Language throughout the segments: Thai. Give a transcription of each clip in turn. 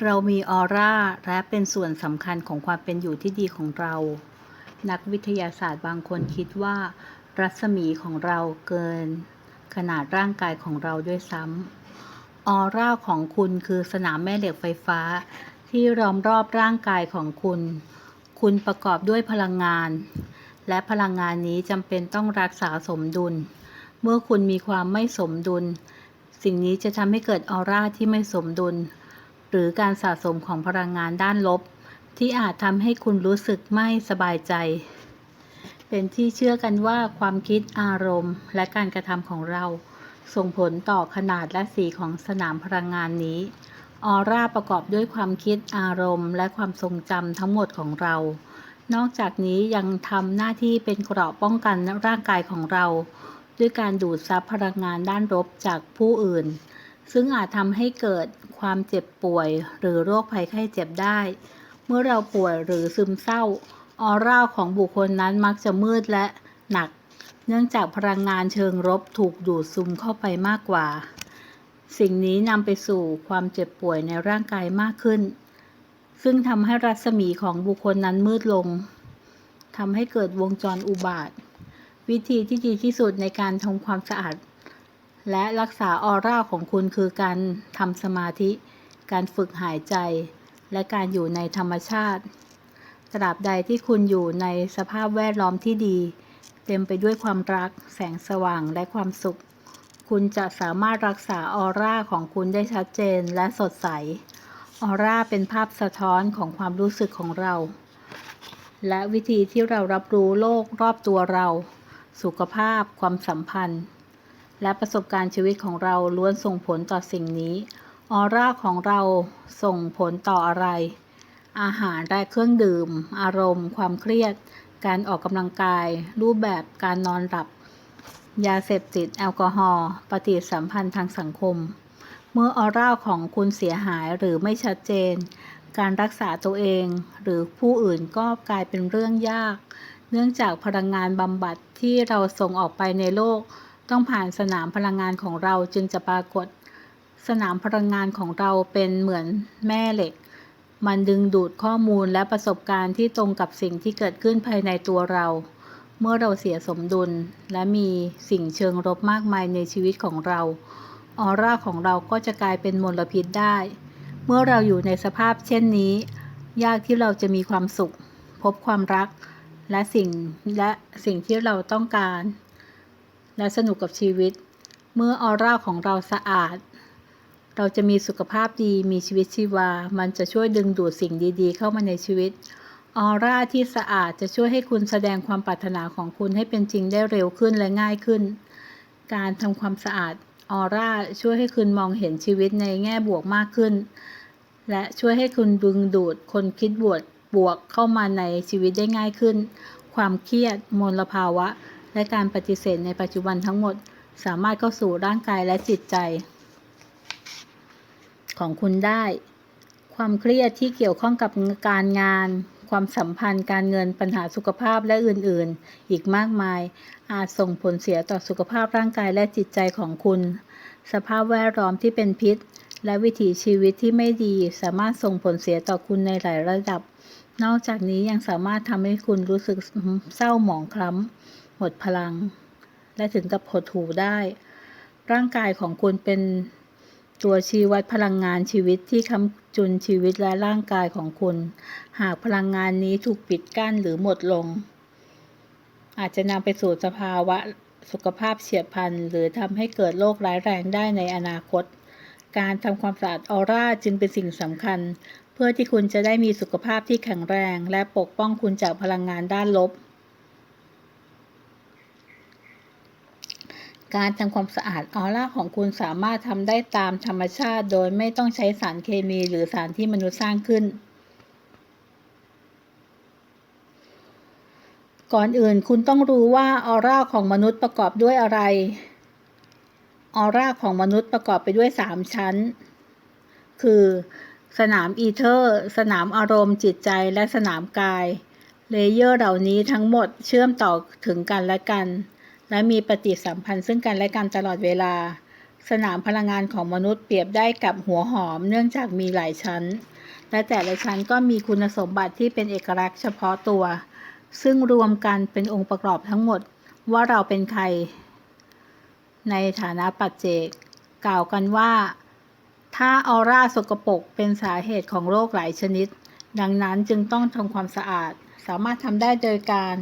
เรามีออร่าและเป็นส่วนสำคัญของความเป็นอยู่ที่ดีของเรา นักวิทยาศาสตร์บางคนคิดว่า รัศมีของเราเกิน ขนาดร่างกายของเราด้วยซ้ำออร่าของคุณคือสนามแม่เหล็กไฟฟ้า ที่ล้อมรอบร่างกายของคุณ คุณประกอบด้วยพลังงาน และพลังงานนี้จำเป็นต้องรักษาสมดุล เมื่อคุณมีความไม่สมดุล สิ่งนี้จะทำให้เกิดออร่าที่ไม่สมดุล หรือการสะสมของพลังงานด้านลบ ที่อาจทำให้คุณรู้สึกไม่สบายใจ เป็นที่เชื่อกันว่าความคิดอารมณ์ และการกระทำของเรา ส่งผลต่อขนาดและสีของสนามพลังงานนี้ ออร่าประกอบด้วยความคิดอารมณ์ และความทรงจำทั้งหมดของเรา นอกจากนี้ยังทำหน้าที่เป็นเกราะป้องกันร่างกายของเรา ด้วยการดูดซับพลังงานด้านลบจากผู้อื่น ซึ่งอาจทำให้เกิดความเจ็บป่วยหรือโรคภัยไข้เจ็บได้ เมื่อเราป่วยหรือซึมเศร้า ออร่าของบุคคลนั้นมักจะมืดและหนัก เนื่องจากพลังงานเชิงลบถูกดูดซึมเข้าไปมากกว่า สิ่งนี้นำไปสู่ความเจ็บป่วยในร่างกายมากขึ้น ซึ่งทำให้รัศมีของบุคคลนั้นมืดลงทำให้เกิดวงจรอุบาท วิธีที่ดีที่สุดในการทำความสะอาด และรักษาออร่าของคุณคือการทำสมาธิ การฝึกหายใจ และการอยู่ในธรรมชาติ ตราบใดที่คุณอยู่ในสภาพแวดล้อมที่ดี เต็มไปด้วยความรัก แสงสว่างและความสุข คุณจะสามารถรักษาออร่าของคุณได้ชัดเจนและสดใส ออร่าเป็นภาพสะท้อนของความรู้สึกของเรา และวิธีที่เรารับรู้โลกรอบตัวเรา สุขภาพ ความสัมพันธ์ และประสบการณ์ชีวิตของเราล้วนส่งผลต่อสิ่งนี้ ออร่าของเราส่งผลต่ออะไร อาหารและเครื่องดื่ม อารมณ์ ความเครียด การออกกำลังกาย รูปแบบการนอนหลับ ยาเสพติด แอลกอฮอล์ ปฏิสัมพันธ์ทางสังคม เมื่อออร่าของคุณเสียหายหรือไม่ชัดเจน การรักษาตัวเอง หรือผู้อื่นก็กลายเป็นเรื่องยาก เนื่องจากพลังงานบำบัดที่เราส่งออกไปในโลก ต้องผ่านสนามพลังงานของเราจึงจะปรากฏ สนามพลังงานของเราเป็นเหมือนแม่เหล็ก มันดึงดูดข้อมูลและประสบการณ์ที่ตรงกับสิ่งที่เกิดขึ้นภายในตัวเรา เมื่อเราเสียสมดุล และมีสิ่งเชิงลบมากมายในชีวิตของเรา ออร่าของเราก็จะกลายเป็นมลพิษได้ เมื่อเราอยู่ในสภาพเช่นนี้ ยากที่เราจะมีความสุข พบความรัก และสิ่งและสิ่งที่เราต้องการ และสนุกกับชีวิต เมื่อออร่าของเราสะอาด เราจะมีสุขภาพดีมีชีวิตชีวา มันจะช่วยดึงดูดสิ่งดีๆ เข้ามาในชีวิต ออร่าที่สะอาดจะช่วยให้คุณแสดงความปรารถนาของคุณให้เป็นจริงได้เร็วขึ้นและง่ายขึ้น การทำความสะอาดออร่าช่วยให้คุณมองเห็นชีวิตในแง่บวกมากขึ้น และช่วยให้คุณดึงดูดคนคิดบวกบวกเข้ามาในชีวิตได้ง่ายขึ้น ความเครียดมลภาวะ และการปฏิเสธในปัจจุบันทั้งหมด สามารถเข้าสู่ร่างกายและจิตใจ ของคุณได้ ความเครียดที่เกี่ยวข้องกับการงาน ความสัมพันธ์ การเงินปัญหาสุขภาพและอื่นๆ อีกมากมาย อาจส่งผลเสียต่อสุขภาพร่างกายและจิตใจของคุณ สภาพแวดล้อมที่เป็นพิษ และวิถีชีวิตที่ไม่ดีสามารถส่งผลเสียต่อคุณในหลายระดับ นอกจากนี้ยังสามารถทำให้คุณรู้สึกเศร้าหมองคล้ำ หมดพลัง และถึงกับหดหูได้ ร่างกายของคุณเป็นตัวชี้วัดพลังงานชีวิตที่ค้ำจุนชีวิตและร่างกายของคุณ หากพลังงานนี้ถูกปิดกั้นหรือหมดลง อาจจะนำไปสู่สภาวะสุขภาพเฉียบพลันหรือทำให้เกิดโรคร้ายแรงได้ในอนาคต การทำความสะอาดออร่าจึงเป็นสิ่งสำคัญ เพื่อที่คุณจะได้มีสุขภาพที่แข็งแรง และปกป้องคุณจากพลังงานด้านลบ การทำความสะอาดออร่าของคุณสามารถทำได้ตามธรรมชาติ โดยไม่ต้องใช้สารเคมีหรือสารที่มนุษย์สร้างขึ้น ก่อนอื่นคุณต้องรู้ว่าออร่าของมนุษย์ประกอบด้วยอะไร ออร่าของมนุษย์ประกอบไปด้วยสามชั้น คือ สนามอีเทอร์ สนามอารมณ์จิตใจและสนามกาย เลเยอร์เหล่านี้ทั้งหมดเชื่อมต่อถึงกันและกัน และมีปฏิสัมพันธ์ซึ่งกันและกันตลอดเวลา สนามพลังงานของมนุษย์เปรียบได้กับหัวหอมเนื่องจากมีหลายชั้น และแต่ละชั้นก็มีคุณสมบัติที่เป็นเอกลักษณ์เฉพาะตัว ซึ่งรวมกันเป็นองค์ประกอบทั้งหมดว่าเราเป็นใคร ในฐานะปัจเจก กล่าวกันว่า ถ้าออร่าสกปรกเป็นสาเหตุของโรคหลายชนิด ดังนั้นจึงต้องทำความสะอาด สามารถทำได้โดยการ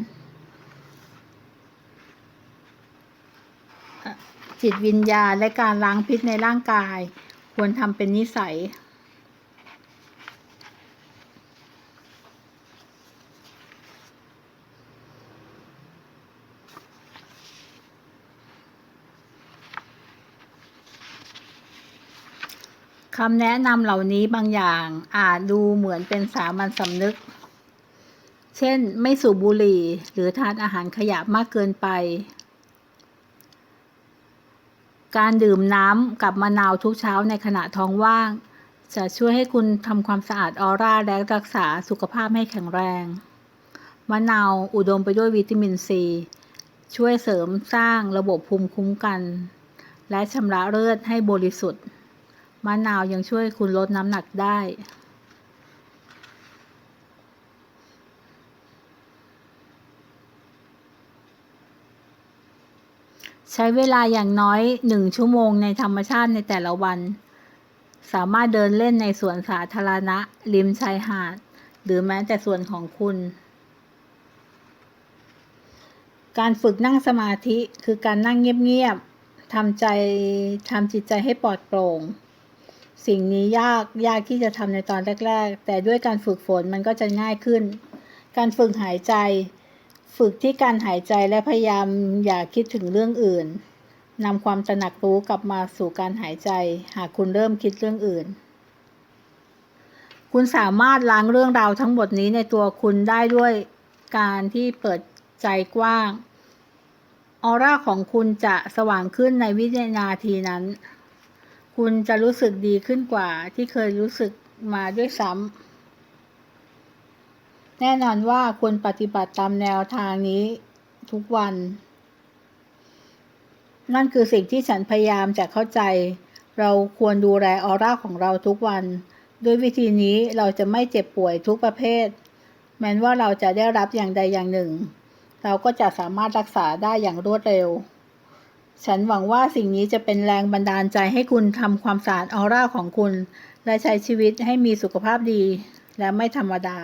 เอ่อ จิตวิญญาณและการล้างพิษในร่างกาย ควรทำเป็นนิสัย คำแนะนำเหล่านี้บางอย่างอาจดูเหมือนเป็นสามัญสำนึก เช่น ไม่สูบบุหรี่หรือทานอาหารขยะมากเกินไป การดื่มน้ำกับมะนาวทุกเช้าในขณะท้องว่าง จะช่วยให้คุณทำความสะอาดออร่าและรักษาสุขภาพให้แข็งแรง มะนาวอุดมไปด้วยวิตามินซี ช่วยเสริมสร้างระบบภูมิคุ้มกัน และชำระเลือดให้บริสุทธิ์ มะนาวยังช่วยคุณลดน้ำหนักได้ ใช้เวลาอย่างน้อยหนึ่งชั่วโมงในธรรมชาติในแต่ละวัน สามารถเดินเล่นในสวนสาธารณะ ริมชายหาด หรือแม้แต่ส่วนของคุณ การฝึกนั่งสมาธิคือการนั่งเงียบๆทำใจทำจิตใจให้ปลอดโปร่ง สิ่งนี้ยากยากที่จะทำในตอนแรก ๆ แต่ด้วยการฝึกฝนมันก็จะง่ายขึ้น การฝึกหายใจ ฝึกที่การหายใจและพยายามอย่าคิดถึงเรื่องอื่นนำความตระหนักรู้กลับมาสู่การหายใจ หากคุณเริ่มคิดเรื่องอื่น คุณสามารถล้างเรื่องราวทั้งหมดนี้ในตัวคุณได้ด้วยการที่เปิดใจกว้าง ออร่าของคุณจะสว่างขึ้นในวินาทีนั้น คุณจะรู้สึกดีขึ้นกว่าที่เคยรู้สึกมาด้วยซ้ำ แน่นอนว่าควรปฏิบัติตามแนวทางนี้ทุกวัน นั่นคือสิ่งที่ฉันพยายามจะเข้าใจ เราควรดูแลออร่าของเราทุกวัน ด้วยวิธีนี้เราจะไม่เจ็บป่วยทุกประเภท แม้ว่าเราจะได้รับอย่างใดอย่างหนึ่ง เราก็จะสามารถรักษาได้อย่างรวดเร็ว ฉันหวังว่าสิ่งนี้จะเป็นแรงบันดาลใจให้คุณทำความสะอาดออร่าของคุณ และใช้ชีวิตให้มีสุขภาพดีและไม่ธรรมดา